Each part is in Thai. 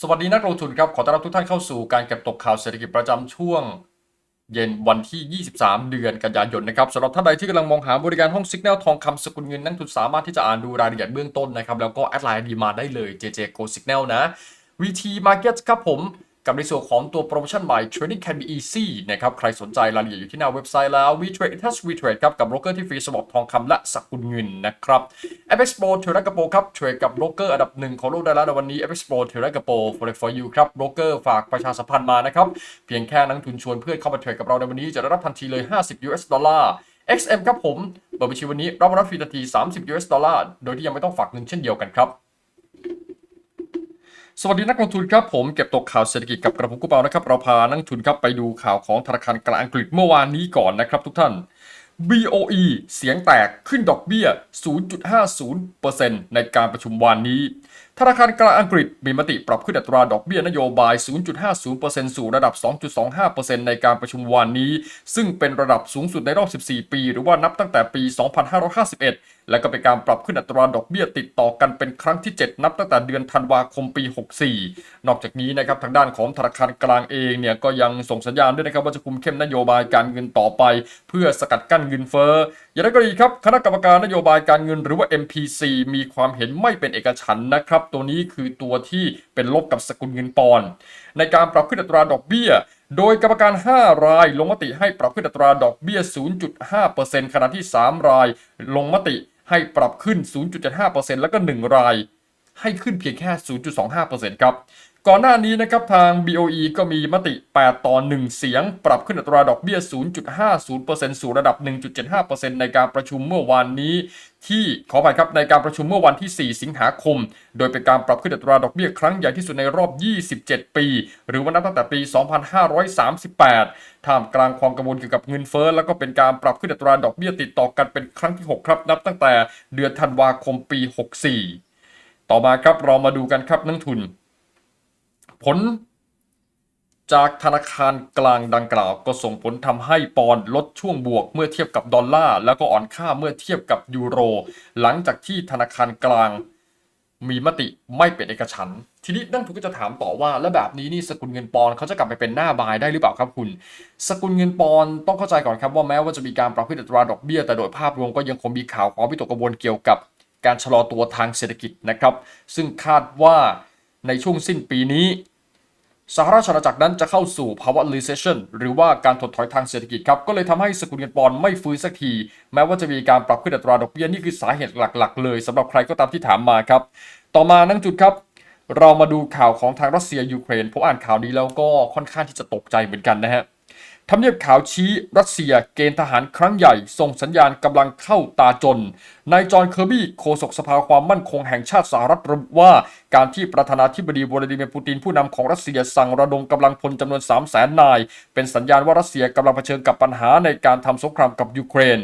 สวัสดีนักลงทุนครับ ขอต้อนรับทุกท่านเข้าสู่การเก็บตกข่าวเศรษฐกิจประจำช่วง เย็นวันที่ 23 เดือนกันยายนนะครับสำหรับท่านใดที่กำลังมองหาบริการห้องสิกแนลทองคำสกุลเงินนักลงทุนสามารถที่จะอ่านดูรายละเอียดเบื้องต้นนะครับ แล้วก็แอดไลน์ดีมาได้เลย JJ Go Signal นะ VT Market ครับผม กับในส่วนของตัวโปรโมชั่นใหม่ Trading Can Be Easy นะครับ ใครสนใจรายละเอียดอยู่ที่หน้าเว็บไซต์แล้ว WeTrade Touch WeTrade ครับกับโบรกเกอร์ที่ฟรีสวอปทองคำและสกุลเงินนะครับ FX Pro เทระกระโปครับเทรดกับโบรกเกอร์อันดับหนึ่งของโลกได้แล้วในวันนี้ FX Pro เทระกระโป Forex for you ครับโบรกเกอร์ฝากประชาสัมพันธ์มานะครับเพียงแค่นักทุนชวนเพื่อนเข้ามาเทรดกับเราในวันนี้จะได้รับทันทีเลย 50 US ดอลลาร์ XM ครับผมเปิดบัญชีวันนี้รับรับฟรีทันที 30 US ดอลลาร์โดยที่ยังไม่ต้องฝากเงินเช่นเดียวกันครับ สวัสดีนักลงทุนครับผมเก็บตกข่าวเศรษฐกิจกับกระผมกุเปานะครับเราพานักทุนครับไปดูข่าวของธนาคารกลางอังกฤษเมื่อวานนี้ก่อนนะครับทุกท่าน BOE เสียงแตกขึ้นดอกเบี้ย 0.50%ในการประชุมวันนี้ ธนาคารกลางอังกฤษมีมติปรับขึ้นอัตราดอกเบี้ยนโยบาย 0.50%สู่ระดับ 2.25%ในการประชุมวันนี้ ซึ่งเป็นระดับสูงสุดในรอบ 14 ปี หรือว่านับตั้งแต่ปี 2551 และก็เป็นการปรับขึ้นอัตราดอกเบี้ยติดต่อกันเป็นครั้งที่ 7 นับตั้งแต่เดือนธันวาคมปี 64 นอกจากนี้นะครับทางด้านของธนาคารกลางเองเนี่ยก็ยังส่งสัญญาณด้วยนะครับว่าจะคุมเข้มนโยบายการเงินต่อไป เพื่อสกัดกั้นเงินเฟ้ออย่างไรก็ดีครับคณะกรรมการนโยบายการเงินหรือว่า MPC มีความเห็นไม่เป็นเอกฉันนะครับตัวนี้คือตัวที่เป็นลบกับสกุลเงินปอนด์ในการปรับขึ้นอัตราดอกเบี้ย โดยกรรมการ 5 รายลงมติให้ปรับขึ้นอัตราดอกเบี้ย 0.5%ขณะที่ 3 รายลงมติให้ปรับขึ้น 0.75%แล้วก็ 1 รายให้ขึ้นเพียงแค่ 0.25%ครับ ก่อนหน้านี้นะครับทาง BOE ก็มีมติ 8 ต่อ 1 เสียง ปรับขึ้นอัตราดอกเบี้ย 0.50%สู่ระดับ 1.75%ในการประชุมเมื่อวานนี้ ที่ขออภัยครับในการประชุมเมื่อวันที่ 4 สิงหาคม โดยเป็นการปรับขึ้นอัตราดอกเบี้ยครั้งใหญ่ที่สุดในรอบ 27 ปี หรือว่านับตั้งแต่ปี 2538 ท่ามกลางความกังวลเกี่ยวกับเงินเฟ้อแล้วก็เป็นการปรับขึ้นอัตราดอกเบี้ยติดต่อกันเป็นครั้งที่ 6 ครับ นับตั้งแต่เดือนธันวาคมปี 64 ต่อมาครับเรามาดูกันครับนักทุน ผล จากธนาคารกลางดังกล่าว ก็ส่งผลทำให้ปอนด์ลดช่วงบวกเมื่อเทียบกับดอลลาร์แล้วก็อ่อนค่าเมื่อเทียบกับยูโร หลังจากที่ธนาคารกลางมีมติไม่เป็นเอกฉันท์ทีนี้นักทุนก็จะถามต่อว่า แล้วแบบนี้นี่สกุลเงินปอนด์เขาจะกลับไปเป็นหน้าบายได้หรือเปล่าครับคุณ สกุลเงินปอนด์ต้องเข้าใจก่อนครับว่าแม้ว่าจะมีการปรับขึ้นอัตราดอกเบี้ย แต่โดยภาพรวมก็ยังคงมีข่าวความวิตกกังวลเกี่ยวกับ การชะลอตัวทางเศรษฐกิจนะครับ ซึ่งคาดว่า ในช่วงสิ้นปีนี้สหราชอาณาจักรนั้นจะเข้าสู่ภาวะ recession หรือว่าการถดถอยทางเศรษฐกิจครับ ก็เลยทำให้สกุลเงินปอนด์ไม่ฟื้นสักที แม้ว่าจะมีการปรับขึ้นอัตราดอกเบี้ยนี่คือสาเหตุหลัก ๆ เลยสำหรับใครก็ตามที่ถามมาครับ ต่อมานั่งจุดครับ เรามาดูข่าวของทางรัสเซียยูเครนผมอ่านข่าวนี้แล้วก็ค่อนข้างที่จะตกใจเหมือนกันนะฮะ ทำเนียบขาวชี้รัสเซียเกณฑ์ทหารครั้งใหญ่ ส่งสัญญาณกำลังเข้าตาจนนายจอห์นเคอร์บี้โฆษกสภาความมั่นคงแห่งชาติสหรัฐระบุว่า การที่ประธานาธิบดีวลาดิเมียร์ปูตินผู้นำของรัสเซียสั่งระดมกำลังพลจำนวน 3 0 0แสนนาย เป็นสัญญาณว่ารัสเซียกำลังเผชิญกับปัญหาในการทำสงครามกับยูเครน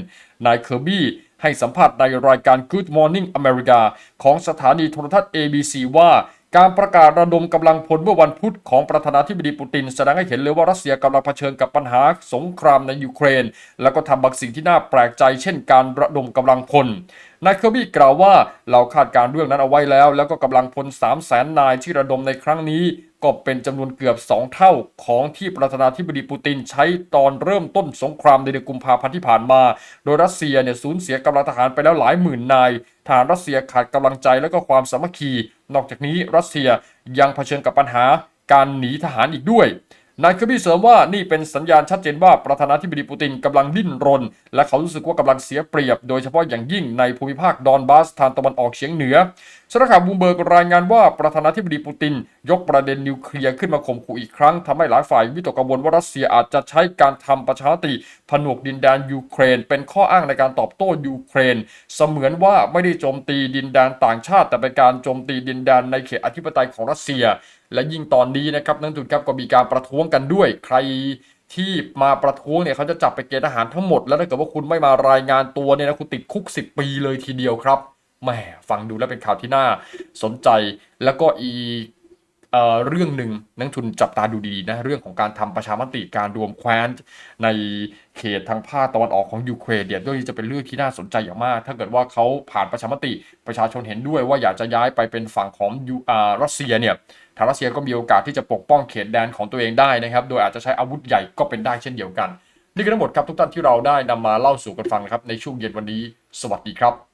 นายเคอร์บี้ให้สัมภาษณ์ในรายการ Good Morning America ของสถานีโทรทัศน์ ABC ว่า การประกาศระดมกำลังพลเมื่อวันพุธของประธานาธิบดีปูติน แสดงให้เห็นเลยว่ารัสเซียกำลังเผชิญกับปัญหาสงครามในยูเครน แล้วก็ทำบางสิ่งที่น่าแปลกใจ เช่นการระดมกำลังพลนายเคอร์บี้กล่าวว่าเราคาดการเรื่องนั้นเอาไว้แล้ว แล้วก็กำลังพล3 0 0แสนนายที่ระดมในครั้งนี้ ก็เป็นจำนวนเกือบ 2 เท่าของที่ประธานาธิบดีปูตินใช้ตอนเริ่มต้นสงครามในเดือนกุมภาพันธ์ที่ผ่านมา โดยรัสเซียเนี่ยสูญเสียกำลังทหารไปแล้วหลายหมื่นนายทหารรัสเซียขาดกำลังใจและก็ความสามัคคี นอกจากนี้รัสเซียยังเผชิญกับปัญหาการหนีทหารอีกด้วยนายเคอร์บี้เสริมว่านี่เป็นสัญญาณชัดเจนว่าประธานาธิบดีปูตินกำลังดิ้นรน และเขารู้สึกว่ากำลังเสียเปรียบ โดยเฉพาะอย่างยิ่งในภูมิภาคดอนบาสทางตะวันออกเฉียงเหนือสำนักข่าวบูมเบิร์กรายงานว่าประธานาธิบดีปูติน ยกประเด็นนิวเคลียร์ขึ้นมาข่มขู่อีกครั้งทำให้หลายฝ่ายวิตกกังวลว่ารัสเซียอาจจะใช้การทำประชามติผนวกดินแดนยูเครน เป็นข้ออ้างในการตอบโต้ยูเครน เสมือนว่าไม่ได้โจมตีดินแดนต่างชาติ แต่เป็นการโจมตีดินแดนในเขตอธิปไตยของรัสเซีย และยิ่งตอนนี้นะครับนักทุนครับก็มีการประท้วงกันด้วยใครที่มาประท้วงเนี่ยเขาจะจับไปเกณฑ์ทหารทั้งหมด แล้วถ้าเกิดว่าคุณไม่มารายงานตัวเนี่ยนะคุณติดคุก 10 ปีเลยทีเดียวครับแหมฟังดูแล้วเป็นข่าวที่น่าสนใจแล้วก็อีก เรื่องหนึ่งนักทุนจับตาดูดีนะเรื่องของการทำประชามติการรวมแคว้นในเขตทางภาคตะวันออกของยูเครนเนี่ยด้วยจะเป็นเรื่องที่น่าสนใจอย่างมาก ถ้าเกิดว่าเขาผ่านประชามติประชาชนเห็นด้วยว่าอยากจะย้ายไปเป็นฝั่งของยูอารัสเซียเนี่ยทางรัสเซียก็มีโอกาสที่จะปกป้องเขตแดนของตัวเองได้นะครับโดยอาจจะใช้อาวุธใหญ่ก็เป็นได้เช่นเดียวกัน นี่คือทั้งหมดครับทุกท่านที่เราได้นำมาเล่าสู่กันฟังนะครับในช่วงเย็นวันนี้ สวัสดีครับ